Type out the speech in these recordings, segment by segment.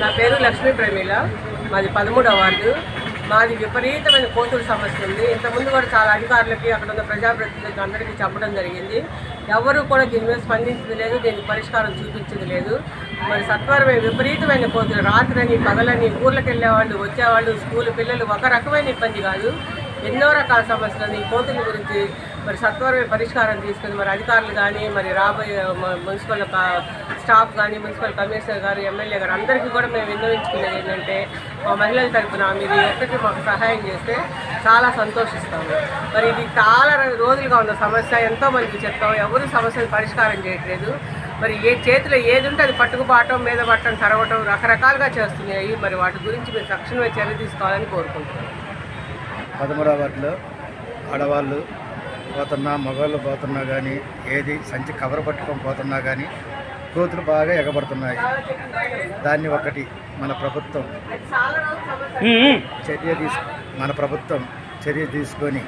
నా పేరు లక్ష్మీ ప్రమీల. మాది పదమూడవ వార్డు. మాది విపరీతమైన కోతుల సమస్య ఉంది. ఇంతకుముందు కూడా చాలా అధికారులకి అక్కడ ఉన్న ప్రజాప్రతినిధులకి అందరికీ చెప్పడం జరిగింది. ఎవరు కూడా దీని మీద స్పందించింది లేదు దీనికి పరిష్కారం చూపించింది లేదు. మరి సత్వరమే విపరీతమైన కోతులు. రాత్రని పగలని ఊర్లకు వెళ్ళేవాళ్ళు వచ్చేవాళ్ళు స్కూల్ పిల్లలు ఒక రకమైన ఇబ్బంది కాదు. ఎన్నో రకాల సమస్యలు. ఈ కోతుల గురించి మరి సత్వరమే పరిష్కారం తీసుకుని మరి అధికారులు కానీ మరి రాబోయే మున్సిపల్ స్టాఫ్ కానీ మున్సిపల్ కమిషనర్ గారు ఎమ్మెల్యే గారు అందరికీ కూడా మేము విన్నవించుకునేది ఏంటంటే మా మహిళల తరపున మీరు ఒక్కటి మాకు సహాయం చేస్తే చాలా సంతోషిస్తాము. మరి ఇది చాలా రోజులుగా ఉన్న సమస్య. ఎంతోమందికి చెప్తాం ఎవరు సమస్యను పరిష్కారం చేయట్లేదు. మరి ఏ చేతిలో ఏది ఉంటే అది పట్టుకుపోవటం మీద పట్టడం తరవటం రకరకాలుగా చేస్తున్నాయి. మరి వాటి గురించి మీరు తక్షణమే చర్య తీసుకోవాలని కోరుకుంటున్నాను పదమూడవ వాటిలో ఆడవాళ్ళు పోతున్నా మగవాళ్ళు పోతున్నా కానీ ఏది సంచి కవర్ పట్టుకొని పోతున్నా కానీ కోతులు బాగా ఎగబడుతున్నాయి. దాన్ని ఒకటి మన ప్రభుత్వం చర్య తీసు మన ప్రభుత్వం చర్య తీసుకొని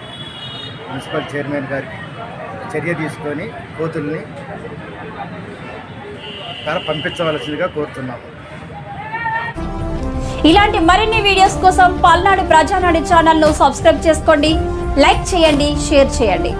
మున్సిపల్ చైర్మన్ గారికి చర్య తీసుకొని కోతుల్ని తర పంపించవలసిందిగా కోరుతున్నాము. ఇలాంటి మరిన్ని వీడియోస్ కోసం పల్నాడు ప్రజానాడు ఛానల్ను సబ్స్క్రైబ్ చేసుకోండి లైక్ చేయండి షేర్ చేయండి.